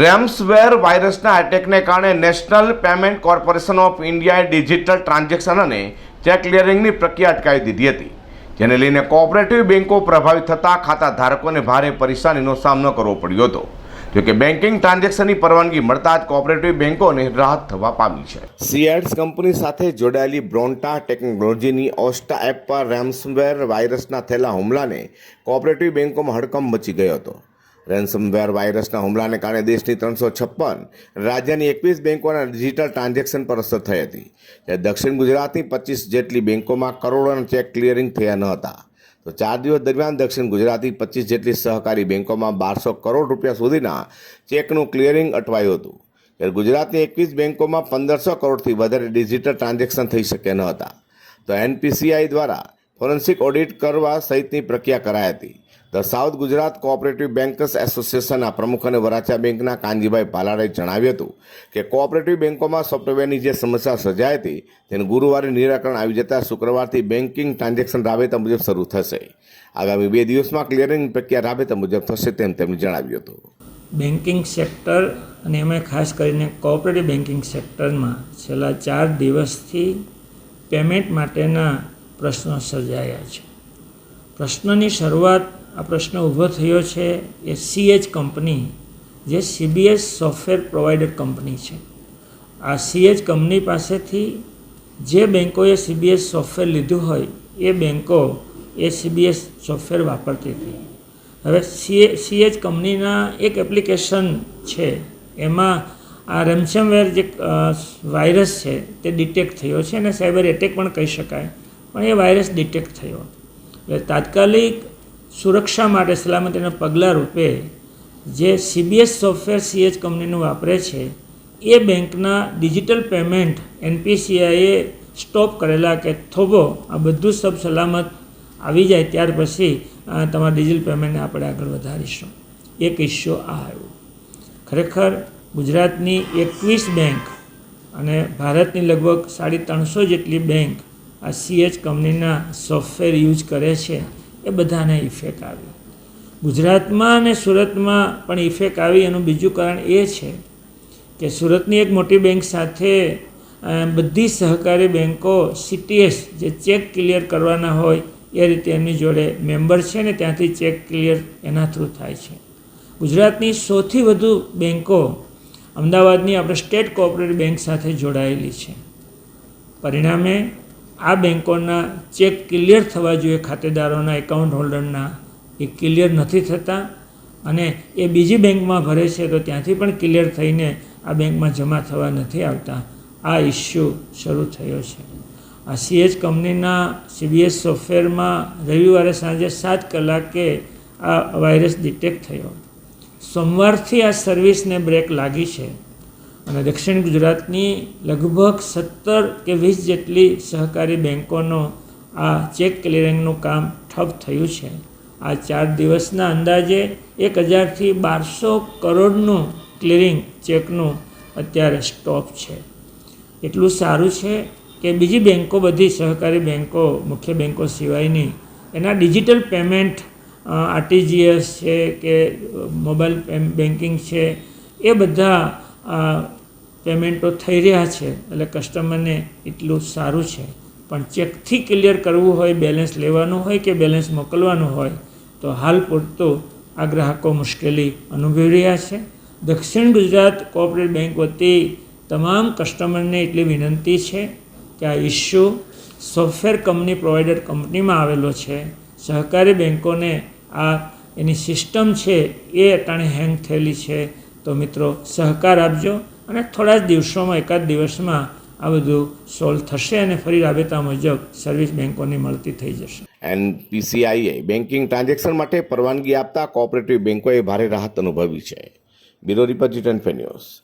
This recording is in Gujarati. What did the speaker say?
રેમ્સવેર વાયરસના એટેકને કારણે નેશનલ પેમેન્ટ કોર્પોરેશન ઓફ ઇન્ડિયાએ ડિજિટલ ટ્રાન્ઝેક્શન અને ચેક ક્લિયરિંગની પ્રક્રિયા અટકાવી દીધી હતી, જેને લઈને કોઓપરેટિવ બેન્કો પ્રભાવિત થતાં ખાતા ધારકોને ભારે પરેશાનીનો સામનો કરવો પડ્યો હતો. જોકે બેન્કિંગ ટ્રાન્ઝેક્શનની પરવાનગી મળતા જ કોઓપરેટિવ બેન્કોને રાહત થવા પામી છે. સીએડ્સ કંપની સાથે જોડાયેલી બ્રોન્ટા ટેકનોલોજીની ઓસ્ટા એપ પર રેમ્સવેર વાયરસના થયેલા હુમલાને કોઓપરેટિવ બેન્કોમાં હડકંપ મચી ગયો હતો. રેન્સમવેર વાયરસના હુમલાને કારણે દેશની ત્રણસો છપ્પન રાજ્યની એકવીસ બેન્કોના ડિજિટલ ટ્રાન્ઝેક્શન પર અસર થઈ હતી. જ્યારે દક્ષિણ ગુજરાતની પચીસ જેટલી બેન્કોમાં કરોડોના ચેક ક્લિયરિંગ થયા ન હતા. તો ચાર દિવસ દરમિયાન દક્ષિણ ગુજરાતની પચીસ જેટલી સહકારી બેન્કોમાં બારસો કરોડ રૂપિયા સુધીના ચેકનું ક્લિયરિંગ અટવાયું હતું. ત્યારે ગુજરાતની એકવીસ બેન્કોમાં પંદરસો કરોડથી વધારે ડિજિટલ ટ્રાન્ઝેક્શન થઈ શક્યા ન હતા. તો એનપીસીઆઈ દ્વારા ફોરેન્સિક ઓડિટ કરવા સહિતની પ્રક્રિયા કરાઈ હતી. The south Gujarat cooperative bankers એસોસિએશનના પ્રમુખ અને વરાછા બેંકના કાનજીભાઈ ભાલારાએ જણાવ્યું હતું કે કોઓપરેટિવ બેન્કોમાં સોફ્ટવેરની જે સમસ્યા સર્જાઈ હતી, તેનું ગુરુવારે નિરાકરણ આવી જતાં શુક્રવારથી બેન્કિંગ ટ્રાન્ઝેક્શન રાબેતા મુજબ શરૂ થશે. આગામી બે દિવસમાં ક્લિયરિંગ પ્રક્રિયા રાબેતા મુજબ થશે તેમ તેમણે જણાવ્યું હતું. બેન્કિંગ સેક્ટર અને એમાં ખાસ કરીને કોઓપરેટિવ બેન્કિંગ સેક્ટરમાં છેલ્લા ચાર દિવસથી પેમેન્ટ માટેના પ્રશ્નો સર્જાયા છે. પ્રશ્નની શરૂઆત આ પ્રશ્ન ઊભો થયો છે એ સીએચ કંપની, જે સીબીએસ સોફ્ટવેર પ્રોવાઈડર કંપની છે, આ સીએચ કંપની પાસેથી જે બેન્કોએ સીબીએસ સોફ્ટવેર લીધું હોય, એ બેન્કો એ સીબીએસ સોફ્ટવેર વાપરતી હતી. હવે સીએ સીએચ કંપનીના એક એપ્લિકેશન છે, એમાં આ રેમસમવેર જે વાયરસ છે, તે ડિટેક્ટ થયો છે અને સાયબર એટેક પણ કહી શકાય, પણ એ વાયરસ ડિટેક્ટ થયો. એટલે તાત્કાલિક સુરક્ષા માટે સલામતીના પગલાં રૂપે જે સીબીએસ સોફ્ટવેર સીએચ કંપનીનું વાપરે છે, એ બેંકના ડિજિટલ પેમેન્ટ એનપીસીઆઈએ સ્ટોપ કરેલા કે થોભો, આ બધું સબ સલામત આવી જાય ત્યાર પછી તમારા ડિજિટલ પેમેન્ટને આપણે આગળ વધારીશું. એક ઇસ્યુ આ આવ્યો. ખરેખર ગુજરાતની એકવીસ બેંક અને ભારતની લગભગ સાડી ત્રણસો જેટલી બેંક આ સીએચ કંપનીના સોફ્ટવેર યુઝ કરે છે. એ બધાને ઇફેક્ટ આવી. ગુજરાતમાં અને સુરતમાં પણ ઇફેક્ટ આવી. એનું બીજું કારણ એ છે કે સુરતની એક મોટી બેંક સાથે બધી સહકારી બેન્કો સીટીએસ જે ચેક ક્લિયર કરવાના હોય, એ રીતે એમની જોડે મેમ્બર છે ને ત્યાંથી ચેક ક્લિયર એના થ્રુ થાય છે. ગુજરાતની સૌથી વધુ બેન્કો અમદાવાદની આપણે સ્ટેટ કોઓપરેટિવ બેંક સાથે જોડાયેલી છે. પરિણામે આ બેંકોના ચેક ક્લિયર થવા જોઈએ ખાતેદારોના, એકાઉન્ટ હોલ્ડરના. એ ક્લિયર નથી થતા અને એ બીજી બેંકમાં ભરે છે તો ત્યાંથી પણ ક્લિયર થઈને આ બેંકમાં જમા થવા નથી આવતા. આ ઇસ્યુ શરૂ થયો છે. આ સીએચ કંપનીના સીબીએસ સોફ્ટવેરમાં રવિવારે સાંજે સાત કલાકે આ વાયરસ ડિટેક્ટ થયો. સોમવારથી આ સર્વિસને બ્રેક લાગી છે. અને દક્ષિણ ગુજરાતની લગભગ સત્તર કે વીસ જેટલી સહકારી બેન્કોનો આ ચેક ક્લિયરિંગનું કામ ઠપ થયું છે. આ ચાર દિવસના અંદાજે એક હજારથી બારસો કરોડનું ક્લિયરિંગ ચેકનું અત્યારે સ્ટોપ છે. એટલું સારું છે કે બીજી બેન્કો બધી સહકારી બેન્કો મુખ્ય બેન્કો સિવાયની, એના ડિજિટલ પેમેન્ટ આરટીજીએસ છે કે મોબાઈલ બેન્કિંગ છે, એ બધા અ, પેમેન્ટો થઈ રહ્યા છે એટલે કસ્ટમરને એટલું સારું છે. પણ ચેકથી ક્લિયર કરવું હોય બેલેન્સ લેવાનું હોય કે બેલેન્સ મોકલવાનું હોય તો હાલ પૂરતું આ ગ્રાહકો મુશ્કેલી અનુભવી રહ્યા છે. દક્ષિણ ગુજરાત કોઓપરેટિવ બેંક વતી તમામ કસ્ટમરને એટલી વિનંતી છે કે આ ઇસ્યુ સોફ્ટવેર કંપની પ્રોવાઈડર કંપનીમાં આવેલો છે. સહકારી બેન્કોને આ એની સિસ્ટમ છે એ અટાણે હેંગ થયેલી છે. તો મિત્રો, સહકાર આપજો અને થોડા જ દિવસોમાં, એકાદ દિવસમાં આ બધું સોલ્વ થશે અને ફરી રાબેતા મુજબ સર્વિસ બેન્કોને મળતી થઈ જશે. એનપીસીઆઈએ બેન્કિંગ ટ્રાન્ઝેક્શન માટે પરવાનગી આપતા કોઓપરેટિવ બેન્કોએ ભારે રાહત અનુભવી છે. Bureau report news